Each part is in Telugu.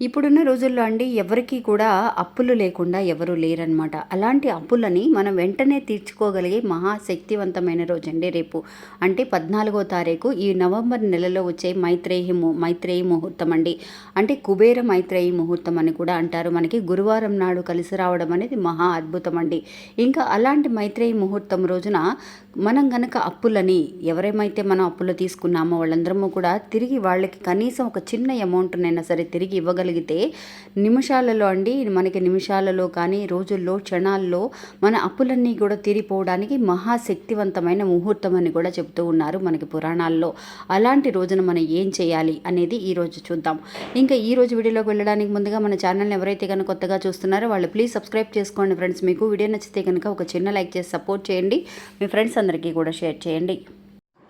ఇప్పుడున్న రోజుల్లో అండి ఎవరికీ కూడా అప్పులు లేకుండా ఎవరు లేరనమాట అలాంటి అప్పులని మనం వెంటనే తీర్చుకోగలిగే మహాశక్తివంతమైన రోజు అండి రేపు. అంటే పద్నాలుగో తారీఖు ఈ నవంబర్ నెలలో వచ్చే మైత్రేయి ము మైత్రేయి ముహూర్తం అండి. అంటే కుబేర మైత్రేయి ముహూర్తం అని కూడా అంటారు. మనకి గురువారం నాడు కలిసి రావడం అనేది మహా అద్భుతం అండి. ఇంకా అలాంటి మైత్రేయి ముహూర్తం రోజున మనం గనక అప్పులని ఎవరేమైతే మనం అప్పులు తీసుకున్నామో వాళ్ళందరము కూడా తిరిగి వాళ్ళకి కనీసం ఒక చిన్న అమౌంట్నైనా సరే తిరిగి ఇవ్వగలిగితే నిమిషాలలో అండి మనకి నిమిషాలలో కానీ రోజుల్లో క్షణాల్లో మన అప్పులన్నీ కూడా తీరిపోవడానికి మహాశక్తివంతమైన ముహూర్తం అని కూడా చెప్తూ ఉన్నారు మనకి పురాణాల్లో. అలాంటి రోజున మనం ఏం చేయాలి అనేది ఈరోజు చూద్దాం. ఇంకా ఈ రోజు వీడియోలోకి వెళ్ళడానికి ముందుగా మన ఛానల్ని ఎవరైతే కనుక కొత్తగా చూస్తున్నారో వాళ్ళు ప్లీజ్ సబ్స్క్రైబ్ చేసుకోండి ఫ్రెండ్స్. మీకు వీడియో నచ్చితే కనుక ఒక చిన్న లైక్ చేసి సపోర్ట్ చేయండి. మీ ఫ్రెండ్స్ అందరికీ కూడా షేర్ చేయండి.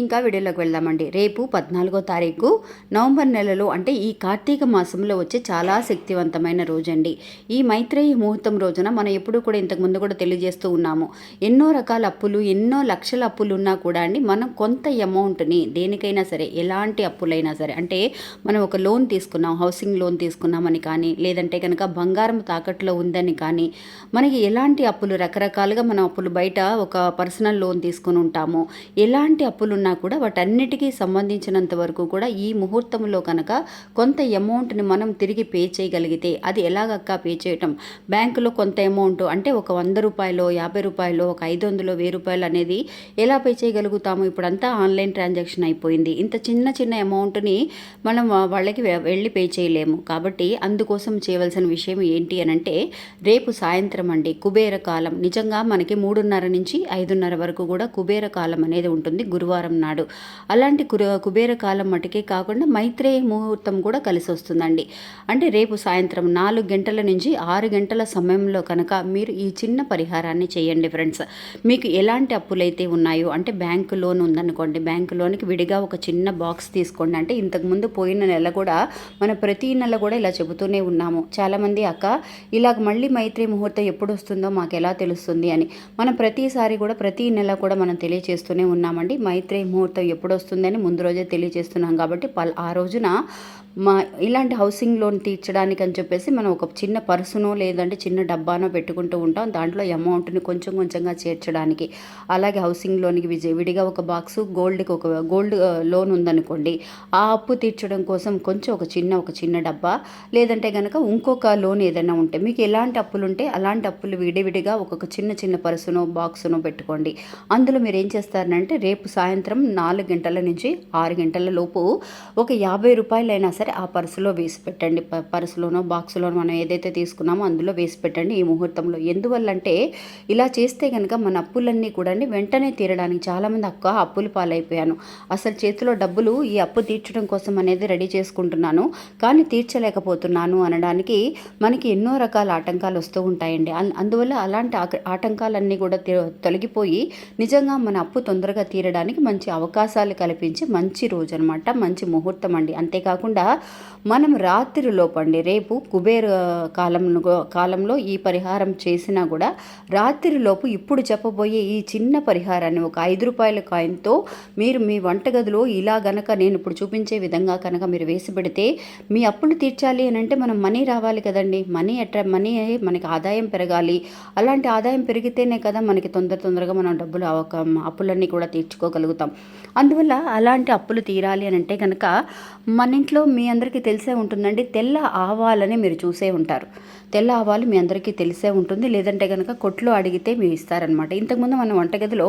ఇంకా వీడియోలోకి వెళ్దామండి. రేపు పద్నాలుగో తారీఖు నవంబర్ నెలలో అంటే ఈ కార్తీక మాసంలో వచ్చే చాలా శక్తివంతమైన రోజండి. ఈ మైత్రేయి ముహూర్తం రోజున మనం ఎప్పుడూ కూడా ఇంతకు ముందు కూడా తెలియజేస్తూ ఉన్నాము. ఎన్నో రకాల అప్పులు ఎన్నో లక్షల అప్పులు ఉన్నా కూడా అండి మనం కొంత అమౌంట్ని దేనికైనా సరే ఎలాంటి అప్పులైనా సరే అంటే మనం ఒక లోన్ తీసుకున్నాం హౌసింగ్ లోన్ తీసుకున్నామని కానీ లేదంటే కనుక బంగారం తాకట్లో ఉందని కానీ మనకి ఎలాంటి అప్పులు రకరకాలుగా మనం అప్పులు బయట ఒక పర్సనల్ లోన్ తీసుకుని ఉంటాము. ఎలాంటి అప్పులు ఉన్నా కూడా వాటన్నిటికీ సంబంధించినంత వరకు కూడా ఈ ముహూర్తంలో కనుక కొంత అమౌంట్ని మనం తిరిగి పే చేయగలిగితే అది ఎలాగక్క పే చేయటం? బ్యాంకులో కొంత అమౌంట్ అంటే ఒక వంద రూపాయలు యాభై రూపాయలు ఒక ఐదు వందలు వెయ్యి రూపాయలు అనేది ఎలా పే చేయగలుగుతాము? ఇప్పుడంతా ఆన్లైన్ ట్రాన్సాక్షన్ అయిపోయింది. ఇంత చిన్న చిన్న అమౌంట్ని మనం వాళ్ళకి వె- వెళ్ళి పే చేయలేము. కాబట్టి అందుకోసం చేయవలసిన విషయం ఏంటి అని అంటే రేపు సాయంత్రం అండి కుబేర కాలం. నిజంగా మనకి మూడున్నర నుంచి ఐదున్నర వరకు కూడా కుబేర కాలం అనేది ఉంటుంది. గురువారం నాడు. అలాంటి కుబేర కాలం మటుకే కాకుండా మైత్రేయ ముహూర్తం కూడా కలిసి వస్తుందండి. అంటే రేపు సాయంత్రం నాలుగు గంటల నుంచి ఆరు గంటల సమయంలో కనుక మీరు ఈ చిన్న పరిహారాన్ని చేయండి ఫ్రెండ్స్. మీకు ఎలాంటి అప్పులైతే ఉన్నాయో అంటే బ్యాంకు లోన్ ఉందనుకోండి బ్యాంకు లోన్కి విడిగా ఒక చిన్న బాక్స్ తీసుకోండి. అంటే ఇంతకుముందు పోయిన నెల కూడా మన ప్రతి నెల కూడా ఇలా చెబుతూనే ఉన్నాము. చాలామంది అక్క ఇలాగ మళ్ళీ మైత్రి ముహూర్తం ఎప్పుడు వస్తుందో మాకు ఎలా తెలుస్తుంది? అని. మనం ప్రతిసారి కూడా ప్రతి నెల కూడా మనం తెలియచేస్తూనే ఉన్నామండి. మైత్రి ముహూర్తం ఎప్పుడు వస్తుందని ముందు రోజే తెలియజేస్తున్నాం కాబట్టి పల్ ఆ రోజున మా ఇలాంటి హౌసింగ్ లోన్ తీర్చడానికి అని చెప్పేసి మనం ఒక చిన్న పర్సునో లేదంటే చిన్న డబ్బానో పెట్టుకుంటూ ఉంటాం. దాంట్లో అమౌంట్ని కొంచెం కొంచెంగా చేర్చడానికి. అలాగే హౌసింగ్ లోన్కి విజయ విడిగా ఒక బాక్సు గోల్డ్కి ఒక గోల్డ్ లోన్ ఉందనుకోండి ఆ అప్పు తీర్చడం కోసం కొంచెం ఒక చిన్న ఒక చిన్న డబ్బా లేదంటే కనుక ఇంకొక లోన్ ఏదైనా ఉంటే మీకు ఎలాంటి అప్పులు ఉంటే అలాంటి అప్పులు విడివిడిగా ఒక్కొక్క చిన్న చిన్న పర్సునో బాక్సునో పెట్టుకోండి. అందులో మీరు ఏం చేస్తారంటే రేపు సాయంత్రం నాలుగు గంటల నుంచి ఆరు గంటల లోపు ఒక యాభై రూపాయలైనా సరే ఆ పర్సులో వేసి పెట్టండి. ప- పర్సులోనో బాక్సులోనో మనం ఏదైతే తీసుకున్నామో అందులో వేసి పెట్టండి ఈ ముహూర్తంలో. ఎందువల్లంటే ఇలా చేస్తే కనుక మన అప్పులన్నీ కూడా అండి వెంటనే తీరడానికి చాలామంది అక్క అప్పులు పాలైపోయాను. అసలు చేతిలో డబ్బులు ఈ అప్పు తీర్చడం కోసం అనేది రెడీ చేసుకుంటున్నాను. కానీ తీర్చలేకపోతున్నాను అనడానికి మనకి ఎన్నో రకాల ఆటంకాలు వస్తూ ఉంటాయండి. అందువల్ల అలాంటి ఆక- ఆటంకాలన్నీ కూడా తొలగిపోయి నిజంగా మన అప్పు తొందరగా తీరడానికి మంచి అవకాశాలు కల్పించి మంచి రోజు అనమాట మంచి ముహూర్తం అండి. అంతేకాకుండా మనం రాత్రి లోపండి రేపు కుబేర కాలంలో కాలంలో ఈ పరిహారం చేసినా కూడా రాత్రిలోపు ఇప్పుడు చెప్పబోయే ఈ చిన్న పరిహారాన్ని ఒక ఐదు రూపాయల కాయిన్తో మీరు మీ వంటగదిలో ఇలా గనక నేను ఇప్పుడు చూపించే విధంగా కనుక మీరు వేసి పెడితే మీ అప్పులు తీర్చాలి అని అంటే మనం మనీ రావాలి కదండి. మనీ అట్రా మనీ మనకి ఆదాయం పెరగాలి. అలాంటి ఆదాయం పెరిగితేనే కదా మనకి తొందర తొందరగా మనం డబ్బులు అవక అప్పులన్నీ కూడా తీర్చుకోగలుగుతాం. అవుతాం అందువల్ల అలాంటి అప్పులు తీరాలి అని అంటే కనుక మన ఇంట్లో మీ అందరికీ తెలిసే ఉంటుందండి తెల్ల ఆవాలని మీరు చూసే ఉంటారు. తెల్ల ఆవాలు మీ అందరికీ తెలిసే ఉంటుంది లేదంటే కనుక కొట్లో అడిగితే మీరు ఇస్తారనమాట ఇంతకుముందు మన వంటగదిలో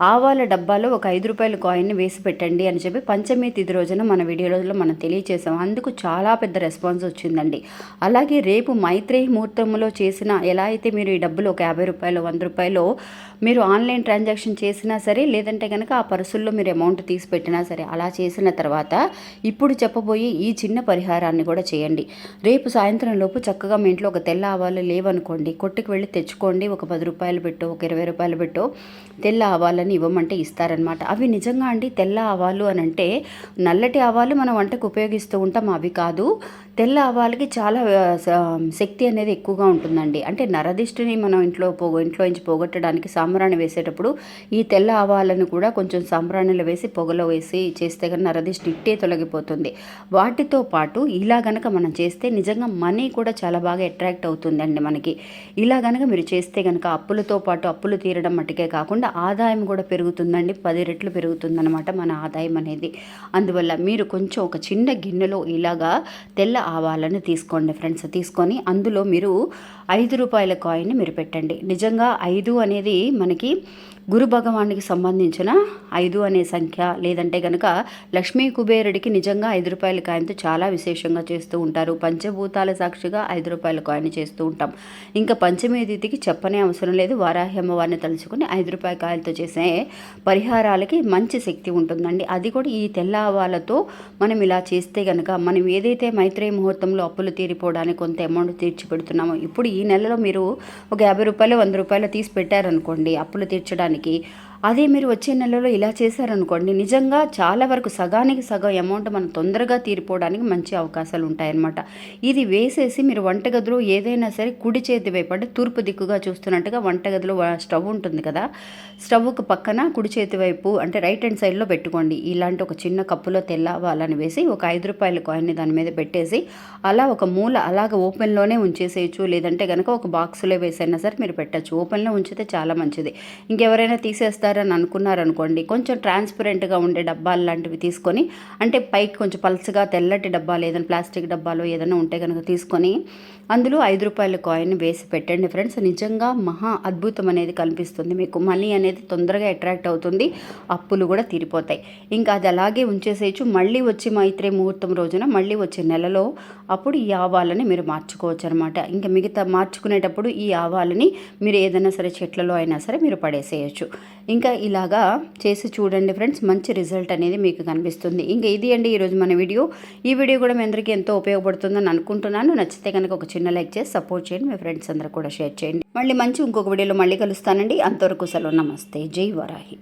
ఆవాల డబ్బాలో ఒక ఐదు రూపాయల కాయిన్ని వేసి పెట్టండి అని చెప్పి పంచమి తిది రోజున మన వీడియోలో మనం తెలియచేసాం. అందుకు చాలా పెద్ద రెస్పాన్స్ వచ్చిందండి. అలాగే రేపు మైత్రేయి ముహూర్తంలో చేసిన ఎలా అయితే మీరు ఈ డబ్బులు ఒక యాభై రూపాయలు వంద రూపాయలు మీరు ఆన్లైన్ ట్రాన్సాక్షన్ చేసినా సరే లేదంటే కనుక ఆ పర్సుల్లో మీరు అమౌంట్ తీసి పెట్టినా సరే అలా చేసిన తర్వాత ఇప్పుడు చెప్పబోయే ఈ చిన్న పరిహారాన్ని కూడా చేయండి. రేపు సాయంత్రం లోపు చక్కగా మీ ఇంట్లో ఒక తెల్ల ఆవాలు లేవనుకోండి కొట్టుకు వెళ్ళి తెచ్చుకోండి ఒక పది రూపాయలు పెట్టో ఒక ఇరవై రూపాయలు పెట్టో తెల్ల ఆవాలని ఇవ్వమంటే ఇస్తారనమాట అవి నిజంగా అండి తెల్ల ఆవాలు అని అంటే నల్లటి ఆవాలు మనం వంటకు ఉపయోగిస్తూ ఉంటాం అవి కాదు. తెల్ల ఆవాలకి చాలా శక్తి అనేది ఎక్కువగా ఉంటుందండి. అంటే నరదిష్టిని మనం ఇంట్లో పోగొ ఇంట్లో నుంచి పోగొట్టడానికి సాంబ్రాణి వేసేటప్పుడు ఈ తెల్ల ఆవాలను కూడా కొంచెం సాంబ్రాణిలో వేసి పొగలో వేసి చేస్తే కనుక నరదిష్టి ఇట్టే తొలగిపోతుంది. వాటితో పాటు ఇలా గనక మనం చేస్తే నిజంగా మనీ కూడా చాలా బాగా అట్రాక్ట్ అవుతుందండి మనకి. ఇలా గనక మీరు చేస్తే కనుక అప్పులతో పాటు అప్పులు తీరడం మట్టుకే కాకుండా ఆదాయం కూడా పెరుగుతుందండి. పది రెట్లు పెరుగుతుందన్నమాట మన ఆదాయం అనేది. అందువల్ల మీరు కొంచెం ఒక చిన్న గిన్నెలో ఇలాగా తెల్ల ఆవాలను తీసుకోండి ఫ్రెండ్స్. తీసుకొని అందులో మీరు ఐదు రూపాయల కాయిన్ మీరు పెట్టండి. నిజంగా ఐదు అనేది మనకి గురు భగవానికి సంబంధించిన ఐదు అనే సంఖ్య లేదంటే కనుక లక్ష్మీ కుబేరుడికి నిజంగా ఐదు రూపాయల కాయిన్తో చాలా విశేషంగా చేస్తూ ఉంటారు. పంచభూతాల సాక్షిగా ఐదు రూపాయల కాయిన్ చేస్తూ ఉంటాం. ఇంకా పంచమీ తిథికి చెప్పనే అవసరం లేదు. వారాహి అమ్మవారిని తలుచుకుని ఐదు రూపాయల కాయలతో చేసే పరిహారాలకి మంచి శక్తి ఉంటుందండి. అది కూడా ఈ తెల్ల ఆవాలతో మనం ఇలా చేస్తే కనుక మనం ఏదైతే మైత్రేయ ముహూర్తంలో అప్పులు తీరిపోవడానికి కొంత అమౌంట్ తీర్చి పెడుతున్నామో ఇప్పుడు ఈ నెలలో మీరు ఒక యాభై రూపాయలు వంద రూపాయలు తీసి పెట్టారనుకోండి అప్పులు తీర్చడానికి की అదే మీరు వచ్చే నెలలో ఇలా చేశారనుకోండి నిజంగా చాలా వరకు సగానికి సగం అమౌంట్ మనం తొందరగా తీరిపోవడానికి మంచి అవకాశాలు ఉంటాయన్నమాట. ఇది వేసేసి మీరు వంటగదిలో ఏదైనా సరే కుడి చేతి వైపు అంటే తూర్పు దిక్కుగా చూస్తున్నట్టుగా వంటగదిలో స్టవ్ ఉంటుంది కదా స్టవ్కు పక్కన కుడి చేతి వైపు అంటే రైట్ హ్యాండ్ సైడ్లో పెట్టుకోండి. ఇలాంటి ఒక చిన్న కప్పులో తెల్లవాలని వేసి ఒక ఐదు రూపాయల కాయిన్ని దాని మీద పెట్టేసి అలా ఒక మూల అలాగ ఓపెన్లోనే ఉంచేసేయచ్చు. లేదంటే కనుక ఒక బాక్స్లో వేసైనా సరే మీరు పెట్టచ్చు. ఓపెన్లో ఉంచితే చాలా మంచిది. ఇంకెవరైనా తీసేస్తారు? తీసేస్తారని అనుకున్నారనుకోండి కొంచెం ట్రాన్స్పరెంట్గా ఉండే డబ్బాలు లాంటివి తీసుకొని అంటే పైకి కొంచెం పల్చగా తెల్లటి డబ్బాలు ఏదైనా ప్లాస్టిక్ డబ్బాలు ఏదైనా ఉంటే కనుక తీసుకొని అందులో ఐదు రూపాయల కాయిన్ వేసి పెట్టండి ఫ్రెండ్స్. నిజంగా మహా అద్భుతం అనేది కనిపిస్తుంది. మీకు మనీ అనేది తొందరగా అట్రాక్ట్ అవుతుంది. అప్పులు కూడా తీరిపోతాయి. ఇంకా అది అలాగే ఉంచేసేయచ్చు. మళ్ళీ వచ్చి మైత్రే ముహూర్తం రోజున మళ్ళీ వచ్చే నెలలో అప్పుడు ఈ ఆవాలని మీరు మార్చుకోవచ్చు అనమాట ఇంకా మిగతా మార్చుకునేటప్పుడు ఈ ఆవాలని మీరు ఏదైనా సరే చెట్లలో అయినా సరే మీరు పడేసేయచ్చు. ఇంకా ఇలాగా చేసి చూడండి ఫ్రెండ్స్. మంచి రిజల్ట్ అనేది మీకు కనిపిస్తుంది. ఇంకా ఇది అండి ఈరోజు మన వీడియో. ఈ వీడియో కూడా మీ అందరికీ ఎంతో ఉపయోగపడుతుందని అనుకుంటున్నాను. నచ్చితే కనుక ఒక చిన్న లైక్ చేసి సపోర్ట్ చేయండి. మీ ఫ్రెండ్స్ అందరూ కూడా షేర్ చేయండి. మళ్ళీ మంచి ఇంకొక వీడియోలో మళ్ళీ కలుస్తానండి. అంతవరకు సెలవు. నమస్తే. జై వరాహి.